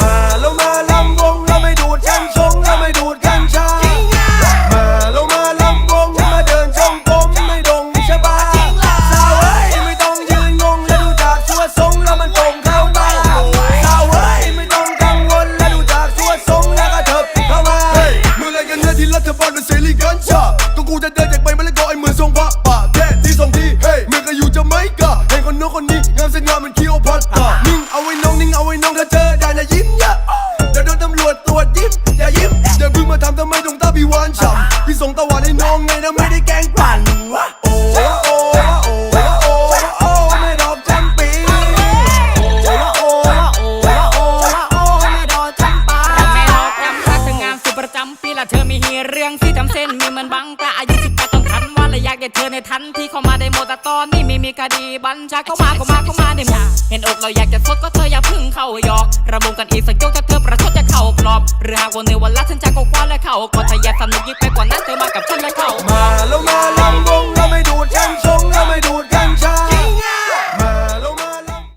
มาแล้วมาลำวงแล้วไม่ดูดกัญชงแล้วไม่ดูดกัญชา มาแล้วมาลำวงมาเดินจงกรมไม่ดงชะบาสาวเอ้ยไม่ต้องยืนงงและดูจากตัวทรงแล้วมันตรงเข้าตาสาวเอ้ยไม่ต้องกังวลและดูจากตัวทรงแล้วก็เถิบเข้ามาเมื่อไรกันเนี่ที่รัฐบาลเป็นเสรีกัญชาก็กูจะเดินจากไปมาแล้วก็ไอ้มือนทรงพระป่าแค่ที่สองที่เฮ้ยเมื่อก็อยู่จะไม่กะให้คนโน้นคนนี้งามสง่าเหมันคีโอพัตตานิ่งเอาไว้ พี่วานฉ่ำพี่ส่งตะวันให้น้องไงนะไม่ได้แกงปั่นวะโอ้ละโอ้ละโอ้ละโอ้ละโอ้ไม่ดอกจำปีโอ้ละโอ้ละโอ้ละโอ้ละโอ้ไม่ดอกจำปาแม่นอกจำรักเธองามสุดประจำปีละเธอมีเฮียเรื่องที่ทำเส้นมีเหมือนบังตาอายุสิบแปดต้องทันว่าและอยากได้เธอในทันที่เข้ามาได้หมดแต่ตอนนี้ไม่มีคดีบัญชาเข้ามาเข้ามาเข้ามาได้หมดเห็นอกเราอยากจะสดก็เธออย่าพึ่งเข้าหยอก ระบุกันอีกสักยกถ้าเธอประ อบหรือหากวันในวันละฉันจะก็คว้าและเข้าก็ถ้ายานสนุกยิ่งไปกว่านั้นเธอมากับฉันและเข้ามาแล้วมา